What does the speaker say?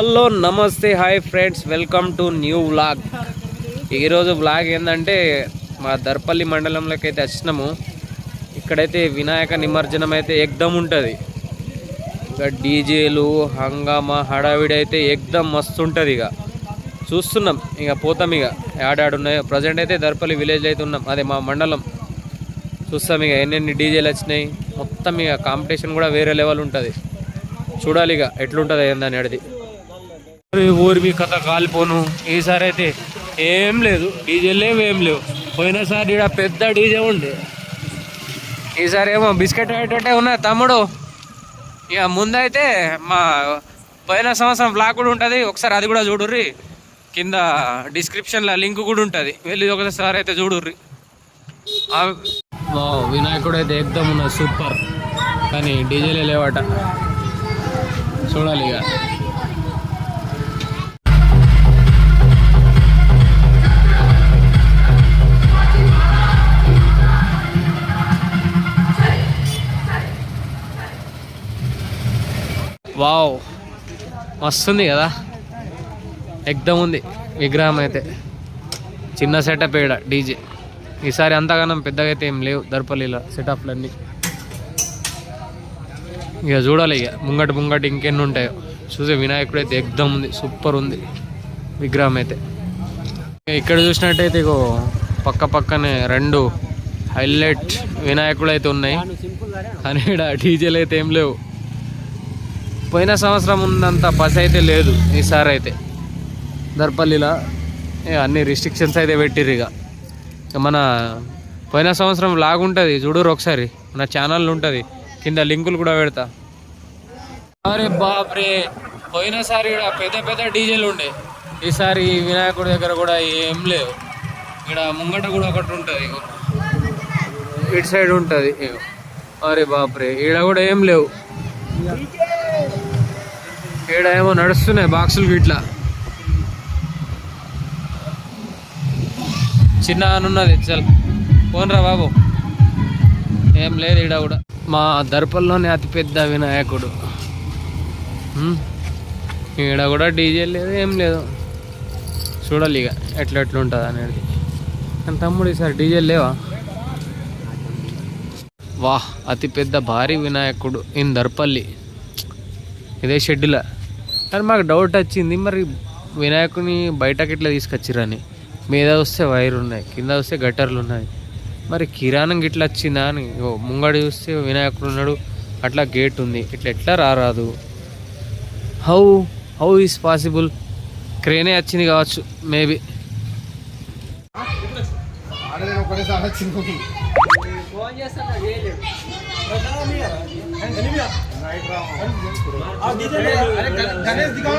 Hello నమస్తే hi friends welcome to new vlog. ఈరోజు vlog ఏంటంటే మా దర్పల్లి మండలంలోకి అయితే వచ్చినాము. ఇక్కడైతే వినాయక నిమజ్జనం అయితే ఎగ్దం ఉంటుంది. ఇక డీజేలు హంగామా హడావిడి అయితే ఎగ్దం మస్తు ఉంటుంది ఇక. చూస్తున్నాం ఇక పోతాం ఇక. ఆడాడున్నాయో ప్రజెంట్ అయితే దర్పల్లి విలేజ్లో అయితే ఉన్నాం. అదే మా మండలం. చూస్తాం ఇక ఎన్నెన్ని డీజేలు వచ్చినాయి. మొత్తం ఇక కాంపిటీషన్ కూడా వేరే లెవెల్ ఉంటుంది. చూడాలి ఇక ఎట్లుంటుంది ఏందని అడిది ఊరి మీ కథ కాలిపోను. ఈసారి అయితే ఏం లేదు. డీజే లేవు ఏం లేవు. పోయినసారి ఈడ పెద్ద డీజే ఉండే. ఈసారి ఏమో బిస్కెట్ అయ్యేటట్టే ఉన్నది తమ్ముడు. ఇక ముందైతే మా పోయిన సంవత్సరం బ్లాగ్ కూడా ఉంటుంది. ఒకసారి అది కూడా చూడుర్రి. కింద డిస్క్రిప్షన్లో లింక్ కూడా ఉంటుంది. వెళ్ళి ఒకసారి అయితే చూడుర్రి. వినాయకుడు అయితే ఎగ్దమ్ ఉన్నది సూపర్. కానీ డీజేలే లేవట. చూడాలి ఇక. వావ్. మస్తుంది కదా. ఎగ్దమ్ ఉంది. విగ్రహం అయితే. చిన్న సెటప్ ఏడ డీజే. ఈసారి అంతగానం పెద్దగా అయితే ఏం లేవు దర్పల్లిలో సెటప్లన్నీ ఇక చూడాలి ఇక. ముంగటి ముంగటి ఇంకెన్ని ఉంటాయో. చూసే వినాయకుడు అయితే ఎగ్దమ్ ఉంది సూపర్ ఉంది. విగ్రహం అయితే. ఇక్కడ చూసినట్టయితే ఇగో పక్క పక్కనే రెండు హైలైట్ వినాయకుడు అయితే ఉన్నాయి. కానీ ఇక్కడ డీజేలు అయితే ఏం లేవు. పోయిన సంవత్సరం ఉన్నంత బస్ అయితే లేదు ఈసారి అయితే దర్పల్లిలో అన్ని రిస్ట్రిక్షన్స్ అయితే పెట్టిర్రు ఇక. మన పోయిన సంవత్సరం లాగుంటుంది చూడరు ఒకసారి. మన ఛానల్ ఉంటుంది కింద లింకులు కూడా పెడతా. అరే బాప్రే పోయినసారి కూడా పెద్ద పెద్ద డీజేలు ఉండే. ఈసారి వినాయకుడి దగ్గర కూడా ఏం లేవు. ఇక్కడ ముంగట కూడా ఒకటి ఉంటుంది ఇటు సైడ్ ఉంటుంది అరే బాప్రే ఈడ కూడా ఏం లేవు. ఈడ ఏమో నడుస్తున్నాయి బాక్సులు గిట్లా. చిన్న ఉన్నది చల్ పోన్రా బాబు. ఏం లేదు ఈడ కూడా. మా దర్పల్లోనే అతిపెద్ద వినాయకుడు. ఈడ కూడా డీజే లేదు ఏం లేదు. చూడాలి ఇక ఎట్లా ఎట్లా ఉంటుంది అనేది. కానీ తమ్ముడు ఈసారి డీజే లేవా? వాహ్ అతిపెద్ద భారీ వినాయకుడు ఇన్ దర్పల్లి. ఇదే షెడ్యూలా. కానీ మాకు డౌట్ వచ్చింది మరి వినాయకుని బయటకి ఇట్లా తీసుకొచ్చిరని. మీద వస్తే వైర్ ఉన్నాయి కింద వస్తే గట్టర్లు ఉన్నాయి. మరి కిరాణం గిట్లా వచ్చిందా అని ఓ ముంగడు చూస్తే వినాయకుడు ఉన్నాడు అట్లా గేట్ ఉంది. ఇట్లా ఎట్లా రారాదు? హౌ హౌ ఈస్ పాసిబుల్ క్రేనే వచ్చింది కావచ్చు మేబీ ఒకటేసారి వచ్చింది ఫోన్ చేస్తాను గణేష్ దిగా